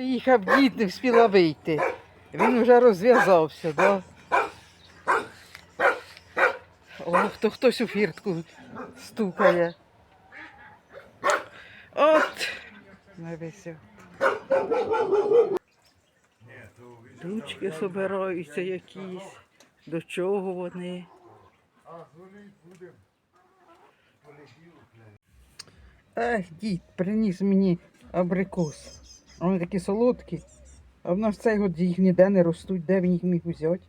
Приїхав дід, не встигла вийти. Він вже розв'язався, да? О, хто хтось у фіртку стукає. От, навісив. Ручки собираються якісь. До чого вони? Ех, дід, приніс мені абрикос. Вони такі солодкі. А в нас цей год їх ніде не ростуть, де він їх міг взяти?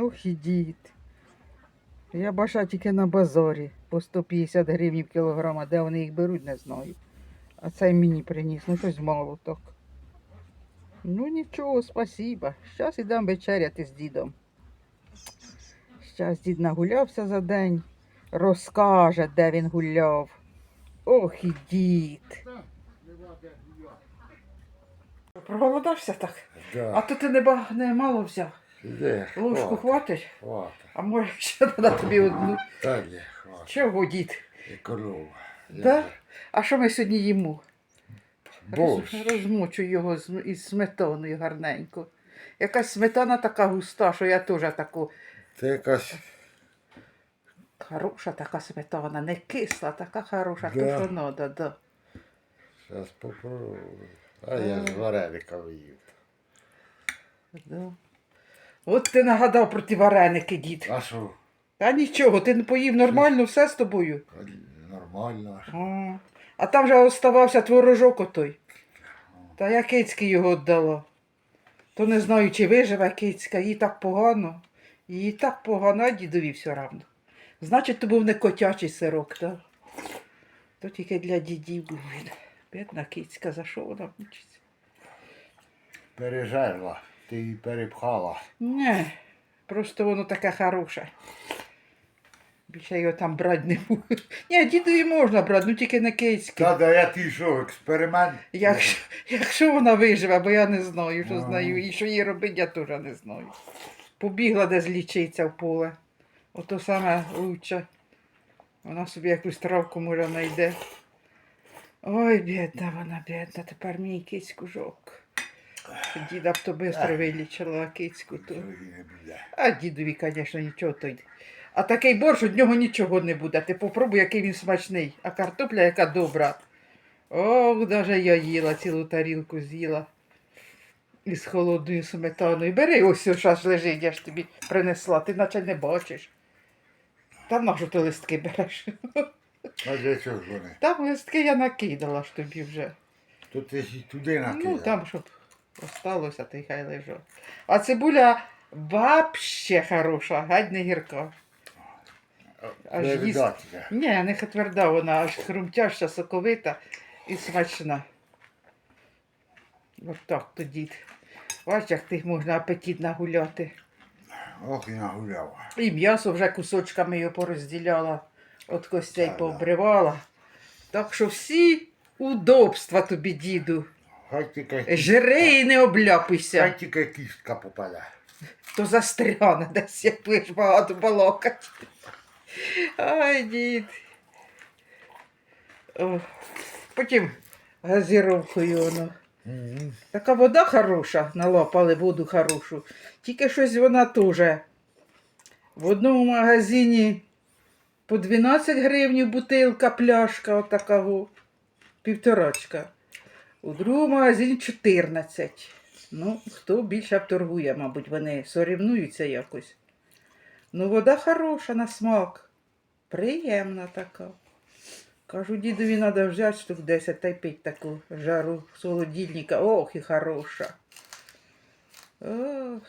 Ох і дід. Я бачу тільки на базарі по 150 гривень в кілограм, а де вони їх беруть, не знаю. А цей мені приніс, ну щось мало так. Ну нічого, спасіба. Щас ідемо вечеряти з дідом. Щас дід нагулявся за день, розкаже, де він гуляв. Ох і дід. Проголодався так. А то ти не, ба- не мало взяв. Де? Ложку хватить, Хвата. а може ще на тобі одну. Та ні, хвата. Чого, дід? І корова. Да? А що ми сьогодні їмо? Борщ. Роз- Розмочу його з- із сметаною гарненько. Якась сметана така густа, що я теж таку Це якась хороша така сметана, не кисла, така хороша, то Да. що надо, да. Зараз попробую. А я з варениками їв. да. От ти нагадав про ті вареники, дід. А що? Та нічого, ти не поїв нормально все з тобою. Нормально. А, а там же оставався творожок отой. Та я кицьки його віддала. То не знаю, чи виживе кицька, їй так погано. Їй так погано, а дідові все равно. Значить, то був не котячий сирок, так? То тільки для дідів був він. Бідна кицька, за що вона мучиться? Пережерла. Ти її перепхала. Не, просто воно таке хороше. Більше його там брати не буду. Ні, дідові можна брати, ну тільки не кицьки. Та да я ти що, експеримент? Якщо, якщо вона виживе, бо я не знаю, що А. знаю. І що їй робити, я теж не знаю. Побігла десь лічиться в поле. Ото саме лучше. Вона собі якусь травку може знайде. Ой, бідна вона, бідна, тепер мій кицьку жок. Діда б то швидко вилічила, кицьку то. А дідові, звісно, нічого то й. А такий борщ, від нього нічого не буде. Ти попробуй, який він смачний. А картопля яка добра. Ох, даже я їла, цілу тарілку з'їла. Із холодною сметаною. Бери ось аж лежить, я ж тобі принесла, ти наче не бачиш. Та на ти листки береш? А для чого ж вони? Там листки я накидала ж тобі вже. То ти ж і туди накидав. Ну, там, щоб осталося, й хай лежав. А цибуля вообще хороша, геть не гірка. аж їсть. Ні, не тверда вона, аж хрумтяща, соковита і смачна. От так то дід. Бачиш, як тих можна апетит нагуляти. Ох, і нагуляв. І м'ясо вже кусочками його порозділяла, от костей Та-да. пообривала. Так що всі удобства тобі, діду. Хай тільки, Жри і не обляпуйся. хай тільки кістка попаде. то застряне десь, як будеш багато балакати. Ай, дід. О, потім газіровкою воно. Мгм. Така вода хороша, налапали воду хорошу. Тільки щось вона теж. В одному магазині по 12 гривень бутилка, пляшка отакого, півторачка. У другому магазині 14. Ну, хто більше торгує, мабуть, вони сорівнуються якось. Ну, вода хороша на смак. Приємна така. Кажу, дідові треба взяти штук 10 та й пить таку жару з холодильника. Ох, і хороша. Ох,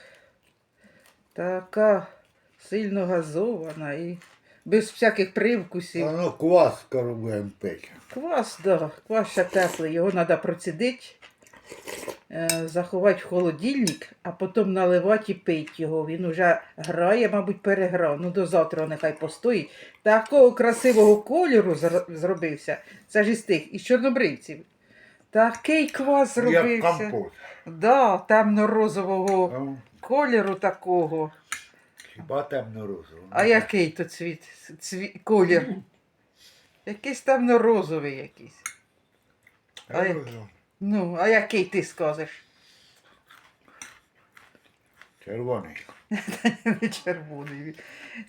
така сильно газована і без всяких привкусів. А ну квас будемо пити. Квас, да, квас ще теплий, його треба процідити, е, заховати в холодильник, а потім наливати і пити його. Він уже грає, мабуть, переграв. Ну, до завтра нехай постоїть. Такого красивого кольору зробився. Це ж із тих, із чорнобривців. Такий квас Як зробився. компот. Да, темно-розового Ну, кольору такого. Хіба темно розово. А який то цвіт, цвіт колір? Якийсь темно-розовий якийсь. А як? Ну, а який ти скажеш? Червоний. Не червоний.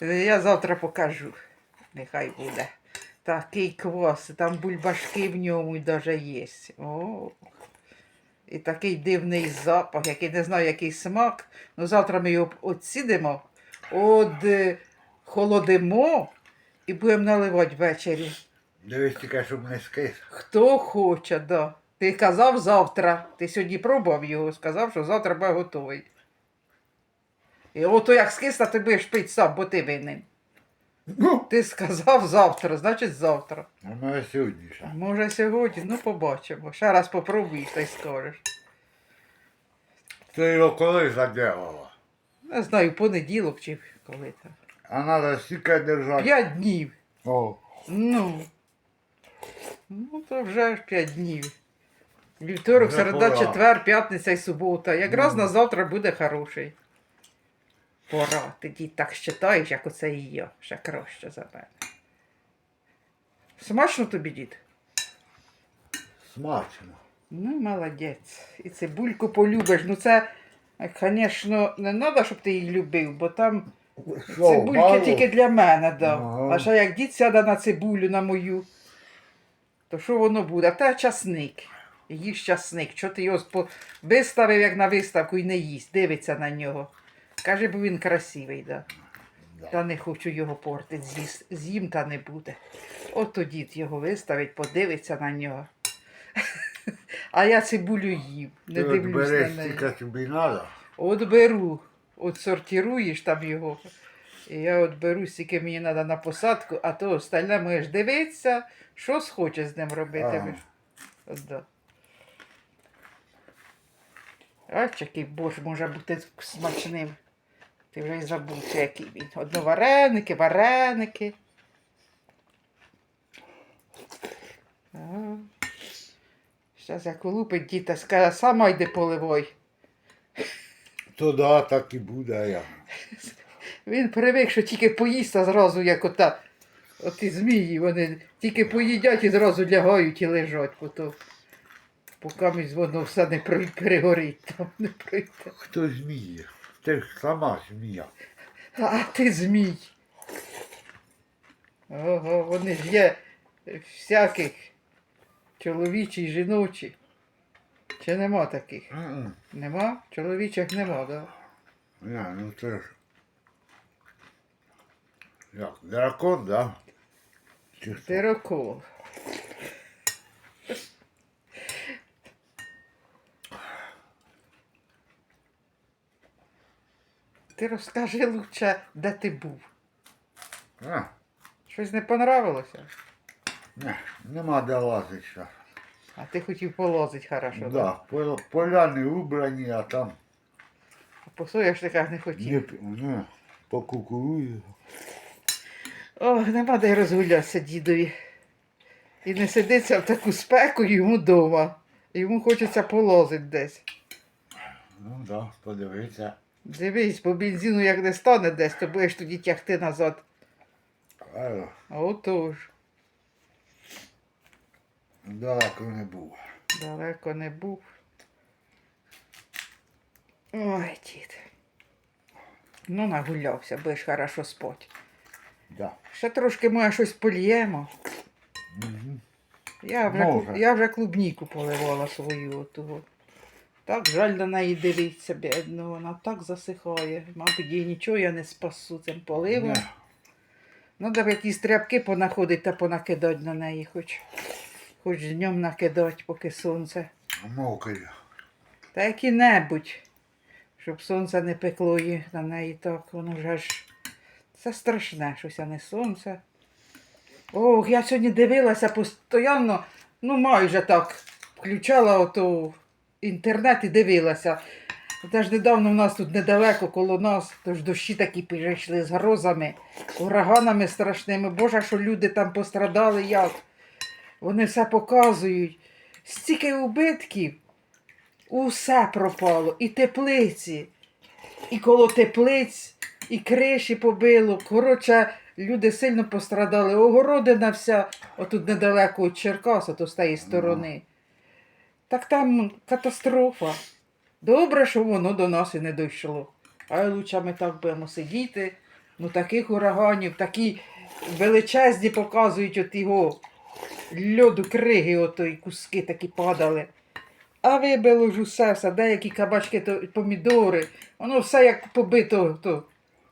Я завтра покажу. Нехай буде. Такий квас, там бульбашки в ньому даже є. О. І такий дивний запах, який не знаю, який смак. Ну завтра ми його оцідимо, од е, холодимо і будемо наливати ввечері. Дивись тільки, щоб не скис. Хто хоче, да. Ти казав завтра. Ти сьогодні пробував його, сказав, що завтра буде готовий. І ото як скисла, ти будеш пити сам, бо ти винен. Ну, Ти сказав завтра, значить завтра. а може сьогодні ще. Може сьогодні, ну побачимо. Ще раз попробуєш та й скажеш. Ти його коли заділала? Не знаю, понеділок чи коли там. А треба стільки держати. П'ять днів. О, Ну. Ну, то вже ж п'ять днів. Вівторок, Вже середа, пора. четвер, п'ятниця і субота. Якраз на завтра буде хороший. Пора. Ти дід так считаєш, як оце і я. Ще краще за мене. Смачно тобі, дід? смачно. Ну, молодець. І цибульку полюбиш. Ну це, звісно, не треба, щоб ти її любив, бо там Що, Цибульки мало? тільки для мене дав. Ага. А ще як дід сяде на цибулю на мою, то що воно буде? А Та часник. Їж часник. Чого ти його спо- виставив як на виставку і не їсть, дивиться на нього. Каже, бо він красивий, да. Да. Та не хочу його портити, з'їс- з'їм та не буде. От то дід його виставить, подивиться на нього. А я цибулю їм, не Ти от дивлюсь на береш неї. тільки тобі треба. От беру, от сортируєш там його. І я от беру, скільки мені треба на посадку, а то остальне можеш дивитися, що схочеш з ним робитимеш. От да. Ось який борщ може бути смачним. Ти вже й забувся, який він. Одно вареники, вареники. Зараз як улупить діта, скаже, сама йди поливай. То да, так і буде, я. Він привик, що тільки поїсть, а зразу як ота. Оті змії, вони тільки поїдять і зразу лягають і лежать, потім. Поки місь воно все не перегорить, там не пройде. Хто зміє? Ти ж сама змія. А ти змій. Ого, вони ж є всяких чоловічі жіночі. Чи нема таких? М-м. Нема? Чоловічих нема, так? Да? Не, ну це ж. Як, дракон, да? Чи що? Ти розкажи лучше, де ти був. А, Щось не понравилося? Не, нема де лазити ще. А ти хотів полозить хорошо. Да, пол- поля не убрані, а там А по соняшниках не не, хотів. п- не по кукурузі. О, нема де розгулятися дідові. І не сидиться в таку спеку йому вдома. Йому хочеться полозити десь. Ну да, подивися. Дивись, по бензину як не стане десь, то будеш тоді тягти назад. А, А отож. Далеко не був. Далеко не був. Ой, дід. Ну, нагулявся, будеш хорошо спать. Да. Ще трошки може щось поліємо. Угу. Я вже, Може. я вже клубніку поливала свою отого. Так жаль на неї дивитися, бідно, вона так засихає. Мабуть, їй нічого я не спасу цим поливом. Не, Ну, треба якісь тряпки понаходити та понакидати на неї, хоч, хоч днем накидати, поки сонце. мокрий. Та які-небудь, щоб сонце не пекло її на неї так, воно вже ж. Це страшне, щось, а не сонце. Ох, я сьогодні дивилася постійно, ну майже так, включала ото інтернет і дивилася. Теж недавно в нас тут недалеко коло нас, тож дощі такі перейшли з грозами, ураганами страшними. Боже, що люди там пострадали як. Вони все показують. Стільки убитків. Усе пропало. І теплиці, і коло теплиць, і криші побило. Коротше, люди сильно пострадали. Огородина вся, отут недалеко від Черкаса, то з тієї сторони. Так там катастрофа. Добре, що воно до нас і не дійшло. А лучше ми так будемо сидіти. Ну таких ураганів, такі величезні показують от його льоду криги, ото куски такі падали. А вибило ж усе, все, деякі кабачки, то помідори, воно все як побито, то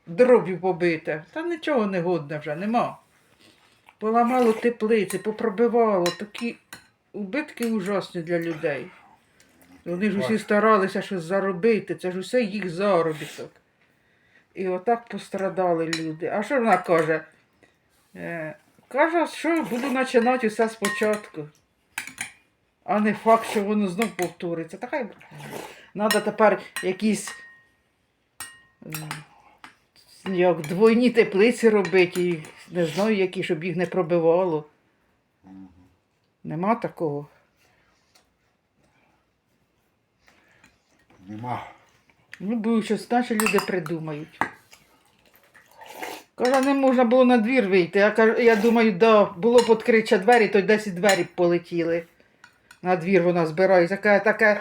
дроб'ю побите. Та нічого не годне вже, нема. Поламало теплиці, попробивало, такі убитки ужасні для людей. Вони ж усі старалися щось заробити, це ж усе їх заробіток. І отак пострадали люди. А що вона каже? Каже, що буду починати усе спочатку. А не факт, що воно знов повториться. Та хай треба тепер якісь як двойні теплиці робити, і не знаю, які, щоб їх не пробивало. Нема такого. Нема. Ну, бо щось наші люди придумають. Каже, не можна було на двір вийти. Я, кажу, я думаю, да, було б відкрича двері, то десь і двері полетіли. На двір вона збирається. Таке, таке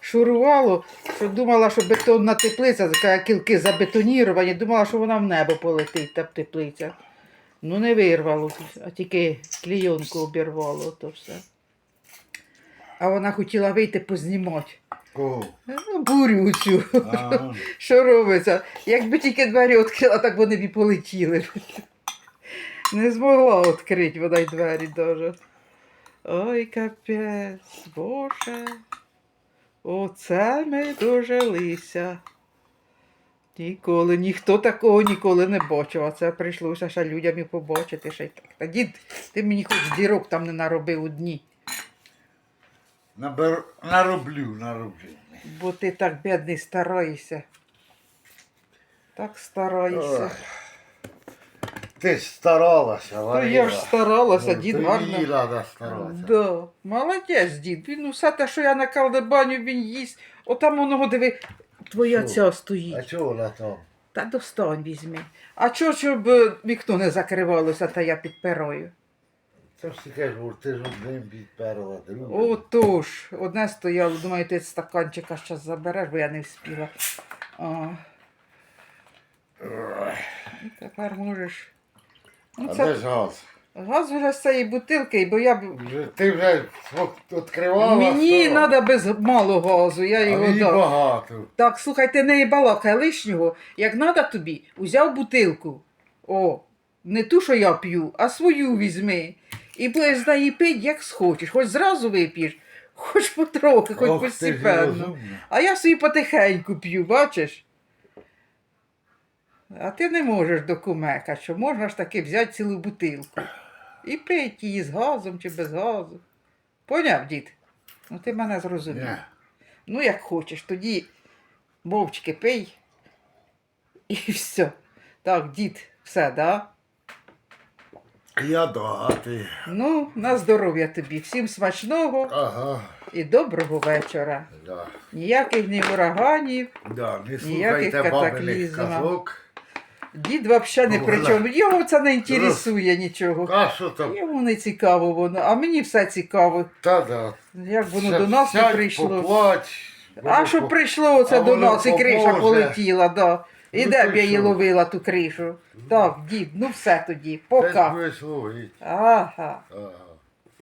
шурувало, що думала, що бетонна теплиця, така кілки забетоніровані, думала, що вона в небо полетить, та теплиця. Ну, не вирвало, а тільки клійонку обірвало, то все. А вона хотіла вийти познімати. Кого? Ну, бурю цю. Ага. Що робиться? Якби тільки двері відкрила, так вони б і полетіли. Не змогла відкрити вона й двері даже. Ой, капець, боже. Оце ми дожилися. Ніколи, ніхто такого ніколи не бачив, а це прийшлося ще людям і побачити. Ще й так. Та дід, ти мені хоч дірок там не наробив у дні, Набер... Нароблю, нароблю. бо ти так бідний стараєшся. Так стараєшся. Ти ж старалася, То Варіла. я ж старалася, Ну, дід то гарно. їй треба старатися. Да. Молодець, дід. Він усе те, що я на баню він їсть. Отам воно диви, твоя Що? ця А чого вона там? Та достань візьми. А чого, щоб е, вікно не закривалося, та я підпираю? Це ж ти кажеш, бо ти ж одним підперла, другим. Отож, одне стояло, думаю, ти стаканчика зараз забереш, бо я не встигла. А, і тепер можеш. Ну, А це де ж газ? газ вже з цієї бутилки, бо я б. Вже- Ти вже відкривала? Мені треба без мало газу, я А його мені дав. багато. Так, слухай, ти не балакай лишнього. Як треба тобі, узяв бутилку. О, не ту, що я п'ю, а свою візьми. І будеш з неї пити, як схочеш. Хоч зразу вип'єш, хоч потрохи, хоч Ох, ти ж постепенно. розумна. А я собі потихеньку п'ю, бачиш? А ти не можеш докумека, що можна ж таки взяти цілу бутилку. І пити її з газом чи без газу. Поняв, дід? Ну ти мене зрозумів. Ні. Ну, як хочеш, тоді мовчки пий. І все. Так, дід, все, да? Я да. Ну, на здоров'я тобі. Всім смачного Ага. і доброго вечора. Да. Ніяких ні ураганів. Да, не Ніяких слухайте бабиних катаклізмів. казок. Дід взагалі не при чому. Його це не інтересує нічого. А що там? Йому не цікаво воно, а мені все цікаво. Та да. Як воно Ся- до нас не сядь, прийшло. Поплач. А Воно що по- прийшло оце а до воно нас і криша поможе. полетіла, да. І де б я її ловила ту кришу? Так, дід, ну все тоді, пока. ловити. Ага. Ага.